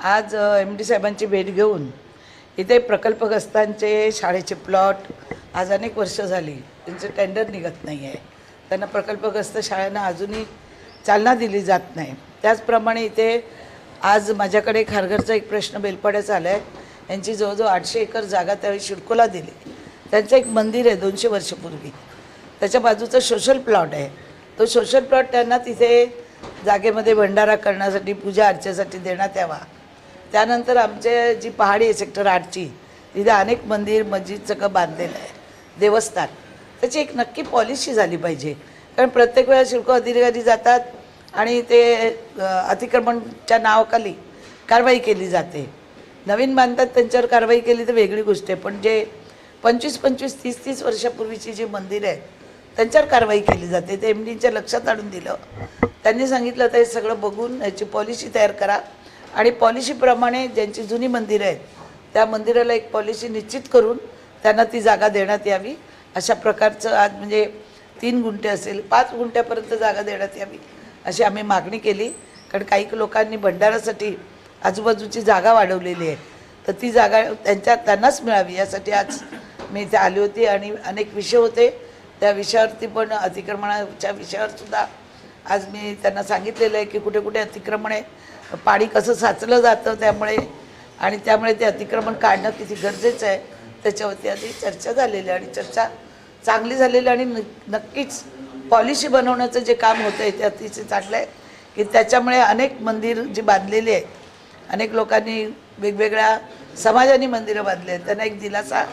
आज M D साहेबांची भेट घेऊन इथे प्रकल्पग्रस्तांचे शाळेचे प्लॉट आज अनेक वर्ष झाली त्यांचं टेंडर निघत नाही आहे त्यांना प्रकल्पग्रस्त शाळांना अजूनही चालना दिली जात नाही. त्याचप्रमाणे इथे आज माझ्याकडे खारघरचा एक प्रश्न बेलपाड्याचा आला आहे यांची जवळजवळ आठशे एकर जागा त्यावेळी शिडकोला दिली. त्यांचं एक मंदिर आहे दोनशे वर्षापूर्वी. त्याच्या बाजूचा सोशल प्लॉट आहे. तो सोशल प्लॉट त्यांना तिथे जागेमध्ये भंडारा करण्यासाठी पूजा अर्चेसाठी देण्यात यावा. त्यानंतर आमचे जी पहाडी आहे सेक्टर आठची तिथे अनेक मंदिर मस्जिद सगळं बांधलेलं आहे. देवस्थान. त्याची एक नक्की पॉलिसी झाली पाहिजे. कारण प्रत्येक वेळा शुल्क अधिकारी जातात आणि ते अतिक्रमणच्या नावाखाली कारवाई केली जाते. नवीन बांधतात त्यांच्यावर कारवाई केली तर वेगळी गोष्ट आहे. पण जे पंचवीस पंचवीस तीस तीस वर्षापूर्वीची जी मंदिरं आहेत त्यांच्यावर कारवाई केली जाते. ते एम डीच्या लक्षात आणून दिलं. त्यांनी सांगितलं तर हे सगळं बघून याची पॉलिसी तयार करा. आणि पॉलिसीप्रमाणे ज्यांची जुनी मंदिरं आहेत त्या मंदिराला एक पॉलिसी निश्चित करून त्यांना ती जागा देण्यात यावी. अशा प्रकारचं आज म्हणजे तीन गुंठे असेल पाच गुंठ्यापर्यंत जागा देण्यात यावी अशी आम्ही मागणी केली. कारण काही लोकांनी भंडारासाठी आजूबाजूची जागा वाढवलेली आहे. तर ती जागा त्यांच्या त्यांनाच मिळावी यासाठी आज मी इथे आली होती आणि अनेक विषय होते. त्या विषयावरती पण अतिक्रमणाच्या विषयावर सुद्धा आज मी त्यांना सांगितलेलं आहे की कुठे कुठे अतिक्रमण आहे. पाणी कसं साचलं जातं त्यामुळे आणि त्यामुळे ते अतिक्रमण काढणं किती गरजेचं आहे. त्याच्यावरती आधी चर्चा झालेली आहे आणि चर्चा चांगली झालेली आहे आणि नक्कीच पॉलिसी बनवण्याचं जे काम होतं आहे ते अतिशय चांगलं आहे. की त्याच्यामुळे अनेक मंदिर जी बांधलेली आहेत अनेक लोकांनी वेगवेगळ्या समाजाने मंदिरं बांधली आहेत त्यांना एक दिलासा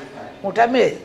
मोठा मिळेल.